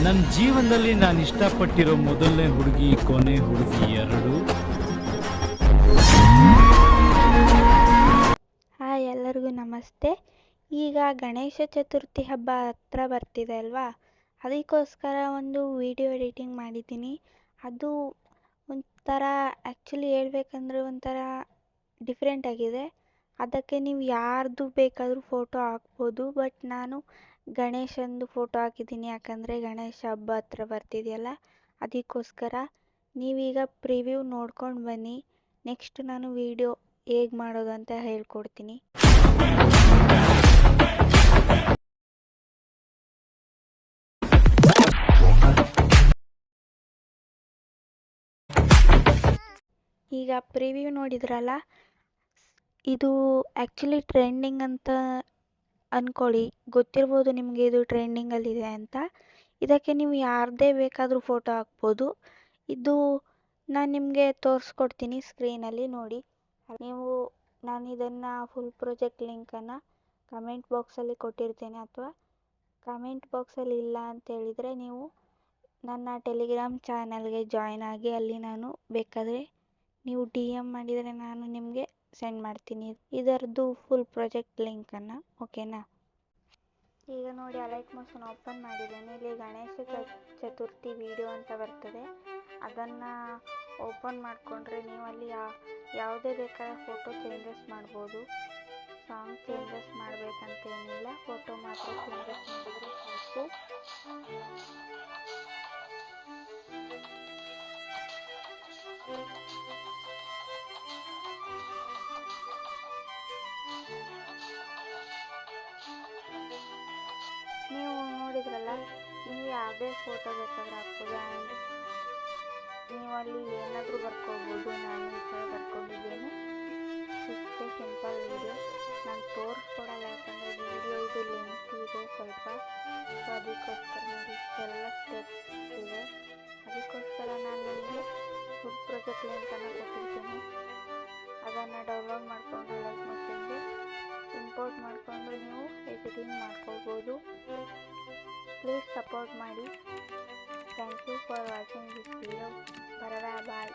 ನನ್ನ ಜೀವನದಲ್ಲಿ ನಾನು ಇಷ್ಟಪಟ್ಟಿರೋ ಮೊದಲನೇ ಹುಡುಗಿ, ಕೊನೆ ಹುಡುಗಿ ಎರಡು. ಹಾಯ್ ಎಲ್ಲರಿಗೂ ನಮಸ್ತೆ. ಈಗ ಗಣೇಶ ಚತುರ್ಥಿ ಹಬ್ಬ ಹತ್ರ ಬರ್ತಿದೆ ಅಲ್ವಾ? ಅದಕ್ಕೋಸ್ಕರ ಒಂದು ವಿಡಿಯೋ ಎಡಿಟಿಂಗ್ ಮಾಡಿದ್ದೀನಿ. ಅದು ಒಂಥರ ಆ್ಯಕ್ಚುಲಿ ಹೇಳ್ಬೇಕಂದ್ರೆ ಒಂಥರ ಡಿಫ್ರೆಂಟ್ ಆಗಿದೆ. ಅದಕ್ಕೆ ನೀವು ಯಾರ್ದು ಬೇಕಾದರೂ ಫೋಟೋ ಹಾಕ್ಬೋದು ಬಟ್ ನಾನು ಗಣೇಶಂದು ಫೋಟೋ ಹಾಕಿದ್ದೀನಿ. ಯಾಕಂದರೆ ಗಣೇಶ ಹಬ್ಬ ಹತ್ರ ಬರ್ತಿದೆಯಲ್ಲ, ಅದಕ್ಕೋಸ್ಕರ ನೀವೀಗ ಪ್ರಿವ್ಯೂ ನೋಡ್ಕೊಂಡು ಬನ್ನಿ. ನೆಕ್ಸ್ಟ್ ನಾನು ವಿಡಿಯೋ ಹೇಗೆ ಮಾಡೋದು ಅಂತ ಹೇಳ್ಕೊಡ್ತೀನಿ. ಈಗ ಪ್ರಿವ್ಯೂ ನೋಡಿದ್ರಲ್ಲ, ಇದು ಆ್ಯಕ್ಚುಲಿ ಟ್ರೆಂಡಿಂಗ್ ಅಂತ ಅಂದ್ಕೊಳ್ಳಿ ಗೊತ್ತಿರ್ಬೋದು ನಿಮಗೆ ಇದು ಟ್ರೆಂಡಿಂಗಲ್ಲಿದೆ ಅಂತ. ಇದಕ್ಕೆ ನೀವು ಯಾರದೇ ಬೇಕಾದರೂ ಫೋಟೋ ಹಾಕ್ಬೋದು. ಇದು ನಾನು ನಿಮಗೆ ತೋರಿಸ್ಕೊಡ್ತೀನಿ ಸ್ಕ್ರೀನಲ್ಲಿ ನೋಡಿ. ನೀವು, ನಾನು ಇದನ್ನು ಫುಲ್ ಪ್ರೊಜೆಕ್ಟ್ ಲಿಂಕನ್ನು ಕಮೆಂಟ್ ಬಾಕ್ಸಲ್ಲಿ ಕೊಟ್ಟಿರ್ತೇನೆ ಅಥವಾ ಕಮೆಂಟ್ ಬಾಕ್ಸಲ್ಲಿ ಇಲ್ಲ ಅಂತ ಹೇಳಿದರೆ ನೀವು ನನ್ನ ಟೆಲಿಗ್ರಾಮ್ ಚಾನಲ್ಗೆ ಜಾಯ್ನ್ ಆಗಿ ಅಲ್ಲಿ ನಾನು ಬೇಕಾದರೆ ನೀವು ಡಿ ಎಂ ಮಾಡಿದರೆ ನಾನು ನಿಮಗೆ ಸೆಂಡ್ ಮಾಡ್ತೀನಿ. ಇದರದ್ದು ಫುಲ್ ಪ್ರಾಜೆಕ್ಟ್ ಲಿಂಕನ್ನು ಓಕೆನಾ ಈಗ ನೋಡಿ ಅಲೈಟ್ ಮೋಷನ್ ಓಪನ್ ಮಾಡಿದ್ದೇನೆ. ಇಲ್ಲಿ ಗಣೇಶ ಚತುರ್ಥಿ ವಿಡಿಯೋ ಅಂತ ಬರ್ತದೆ. ಅದನ್ನು ಓಪನ್ ಮಾಡಿಕೊಂಡ್ರೆ ನೀವು ಅಲ್ಲಿ ಯಾವುದೇ ಬೇಕಾದ ಫೋಟೋ ಚೇಂಜಸ್ ಮಾಡ್ಬೋದು. ಸಾಂಗ್ ಚೇಂಜಸ್ ಮಾಡಬೇಕಂತೇನಿಲ್ಲ. ಫೋಟೋ ಮಾತ್ರ ಚೇಂಜಸ್ ನೋಡಿದ್ರಲ್ಲ ನೀವು ಯಾವುದೇ ಫೋಟೋ ಬೇಕಾದ್ರೆ ಹಾಕ್ಬೋದು. ಆ್ಯಂಡ್ ನೀವು ಅಲ್ಲಿ ಏನಾದರೂ ಬರ್ಕೋಬೋದು. ನಾನು ಈ ಥರ ಬರ್ಕೊಂಡಿದ್ದೇನೆ. ಇಷ್ಟೇ ಸಿಂಪಲ್ ವಿಡಿಯೋ ನಾನು ತೋರಿಸ್ಕೊಡಲ್ಲ, ಯಾಕಂದರೆ ವಿಡಿಯೋ ಇದು ಲಿಂಕ್ ಇದೆ ಸ್ವಲ್ಪ. ಸೊ ಅದಕ್ಕೋಸ್ಕರ ನೋಡಿ. ಇಷ್ಟೆಲ್ಲ ಸ್ಟೆಪ್ಸ್ ಇದೆ. ನೀವು ಮಾಡ್ಕೋಬೋದು ಪ್ಲೀಸ್ ಸಪೋರ್ಟ್ ಮಾಡಿ. Thank you for watching this video ಬರಡ bye